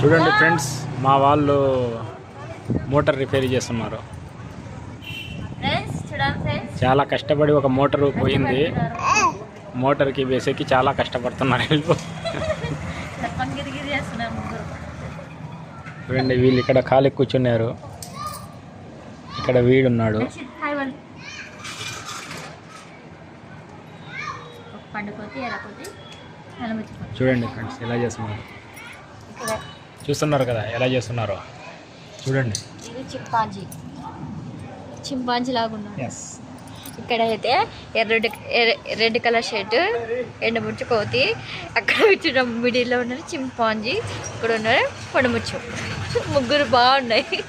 చూడండి ఫ్రెండ్స్ మా వాళ్ళు మోటార్ రిపేర్ చేస్తున్నారు. చాలా కష్టపడి ఒక మోటార్ పోయింది. మోటార్కి వేసేకి చాలా కష్టపడుతున్నారు వీళ్ళు. చూడండి వీళ్ళు ఇక్కడ ఖాళీ కూర్చున్నారు. ఇక్కడ వీడున్నాడు. చూడండి ఫ్రెండ్స్ ఎలా చేస్తున్నారు. చూస్తున్నారు కదా ఎలా చేస్తున్నారో. చూడండి. ఇది చింపాంజీ. చింపాంజీ లాగా ఉన్నాడు ఎస్ ఇక్కడ అయితే ఎర్రటి రెడ్ కలర్ షర్ట్ ఎండముచ్చు కోతి అక్కడ వచ్చిన మిడిల్లో ఉన్నారు చింపాంజీ ఇక్కడ ఉన్నారు పొడముచ్చు. ముగ్గురు బాగున్నాయి.